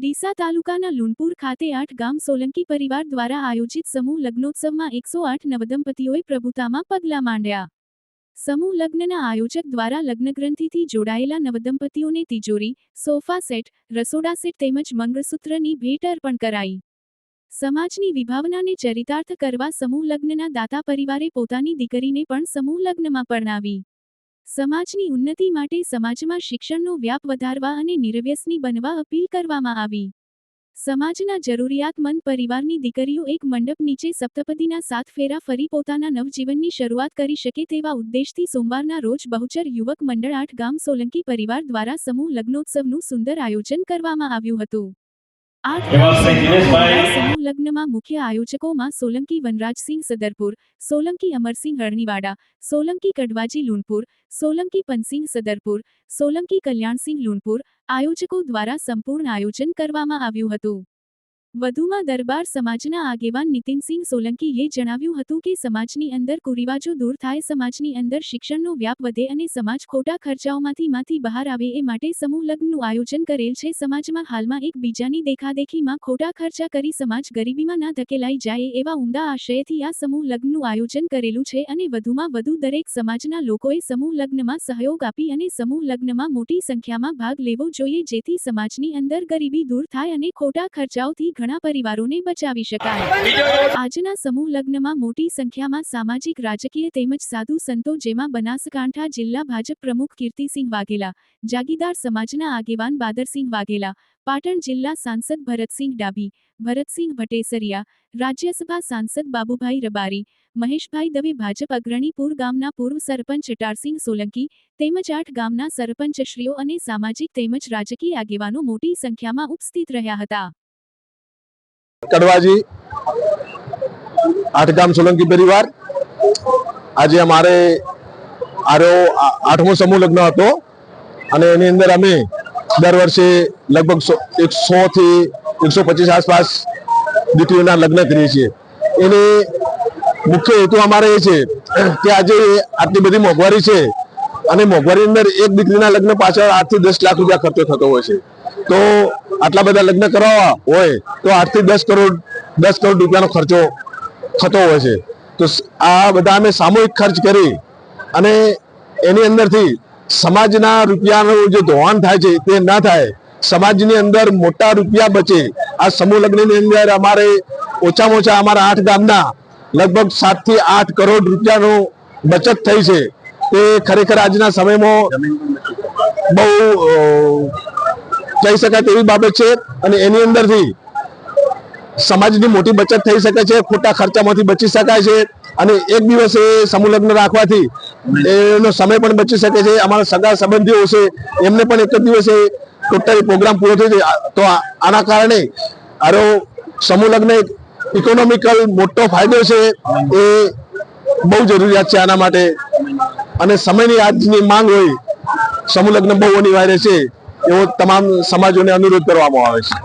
ડીસા તાલુકાના લુણપુર ખાતે આઠ ગામ સોલંકી પરિવાર દ્વારા આયોજિત સમૂહ લગ્નોત્સવમાં એકસો આઠ નવદંપતીઓએ પ્રભુતામાં પગલાં માંડ્યા. સમૂહ લગ્નના આયોજક દ્વારા લગ્નગ્રંથિથી જોડાયેલા નવદંપતીઓને તિજોરી, સોફા સેટ, રસોડા સેટ તેમજ મંગળસૂત્રની ભેટ અર્પણ કરાઈ. સમાજની વિભાવનાને ચરિતાર્થ કરવા સમૂહ લગ્નના દાતા પરિવારે પોતાની દીકરીને પણ સમૂહ લગ્નમાં પરણાવી. સમાજની ઉન્નતિ માટે સમાજમાં શિક્ષણનો વ્યાપ વધારવા અને નિર્વ્યસની બનવા અપીલ કરવામાં આવી. સમાજના જરૂરિયાતમંદ પરિવારની દીકરીઓ એક મંડપ નીચે સપ્તપદીના સાત ફેરા ફરી પોતાના નવજીવનની શરૂઆત કરી શકે તેવા ઉદ્દેશથી સોમવારના રોજ બહુચર યુવક મંડળ આઠ ગામ સોલંકી પરિવાર દ્વારા સમૂહ લગ્નોત્સવનું સુંદર આયોજન કરવામાં આવ્યું હતું. દિનેશભાઈ સમૂહ લગ્નમાં મુખ્ય આયોજકોમાં સોલંકી વનરાજસિંહ સદરપુર, સોલંકી અમરસિંહ હરણીવાડા, સોલંકી કડવાજી લુણપુર, સોલંકી પનસિંહ સદરપુર, સોલંકી કલ્યાણસિંહ લુણપુર આયોજકો દ્વારા સંપૂર્ણ આયોજન કરવામાં આવ્યું હતું. વધુમાં દરબાર સમાજના આગેવાન નીતિનસિંહ સોલંકીએ જણાવ્યું હતું કે સમાજની અંદર કુરિવાજો દૂર થાય, સમાજની અંદર શિક્ષણનો વ્યાપ વધે અને સમાજ ખોટા ખર્ચાઓમાંથી માંથી બહાર આવે એ માટે સમૂહ લગ્નનું આયોજન કરેલ છે. સમાજમાં હાલમાં એકબીજાની દેખાદેખીમાં ખોટા ખર્ચા કરી સમાજ ગરીબીમાં ના ધકેલાઈ જાય એવા ઉમદા આશયથી આ સમૂહ લગ્નનું આયોજન કરેલું છે અને વધુમાં વધુ દરેક સમાજના લોકોએ સમૂહ લગ્નમાં સહયોગ આપી અને સમૂહ લગ્નમાં મોટી સંખ્યામાં ભાગ લેવો જોઈએ જેથી સમાજની અંદર ગરીબી દૂર થાય અને ખોટા ખર્ચાઓથી ઘણા પરિવારોને બચાવી શકાય. આજના સમૂહ લગ્નમાં મોટી સંખ્યામાં સામાજિક રાજકીય તેમજ સાધુ સંતો જેમાં બનાસકાંઠા જિલ્લા ભાજપ પ્રમુખ કીર્તિસિંહ વાઘેલા જાગીદાર સમાજના આગેવાન બાદરસિંહ વાઘેલા પાટણ જિલ્લા સાંસદ ભરતસિંહ ડાભી ભરતસિંહ ભટેસરિયા રાજ્યસભા સાંસદ બાબુભાઈ રબારી મહેશભાઈ દવે ભાજપ અગ્રણી પૂર ગામના પૂર્વ સરપંચ અટારસિંહ સોલંકી તેમજ આઠ ગામના સરપંચશ્રીઓ અને સામાજિક તેમજ રાજકીય આગેવાનો મોટી સંખ્યામાં ઉપસ્થિત રહ્યા હતા. કડવાજી આઠગામ સોલંકી પરિવાર. આજે અમારે આરો આઠમો સમૂહ લગ્ન હતો અને એની અંદર અમે દર વર્ષે લગભગ એકસો થી એકસો પચીસ આસપાસ દીકરીઓના લગ્ન કરીએ છીએ. એની મુખ્ય હેતુ અમારે એ છે કે આજે આટલી બધી મોંઘવારી છે અને મોંઘવારી અંદર એક દીકરીના લગ્ન પાછળ આઠથી દસ લાખ રૂપિયા ખર્ચો થતો હોય છે. તો આટલા બધા લગ્ન કરાવવા હોય, તો આઠથી દસ કરોડ દસ કરોડ રૂપિયાનો ખર્ચો થતો હોય છે. તો આ બધા અમે સામૂહિક ખર્ચ કરી અને એની અંદરથી સમાજના રૂપિયાનું જે ધોવાણ થાય છે, તે ના થાય. સમાજની અંદર મોટા રૂપિયા બચે. આ સમૂહ લગ્નની અંદર અમારે ઓછામાં ઓછા અમારા આઠ ગામના લગભગ સાતથી આઠ કરોડ રૂપિયાનો બચત થઈ છે. તે ખરેખર આજના સમયમાં બહુ કહી શકાય તેવી બાબત છે અને એની અંદરથી સમાજની મોટી બચત થઈ શકે છે, ખોટા ખર્ચામાંથી બચી શકાય છે અને એક દિવસ એ સમુલગ્ન રાખવાથી એનો સમય પણ બચી શકે છે. અમારા સગા સંબંધીઓ છે, એમને પણ એક જ દિવસે ટોટલ પ્રોગ્રામ પૂરો થઈ જાય. તો આના કારણે આરો સમૂહલગ્ન એક ઇકોનોમિકલ મોટો ફાયદો છે એ બહુ જરૂરિયાત છે આના માટે. અને સમયની આજની માંગ હોય, સમૂહ લગ્ન બહુ અનિવાર્ય છે, એવો તમામ સમાજોને અનુરોધ કરવામાં આવે છે.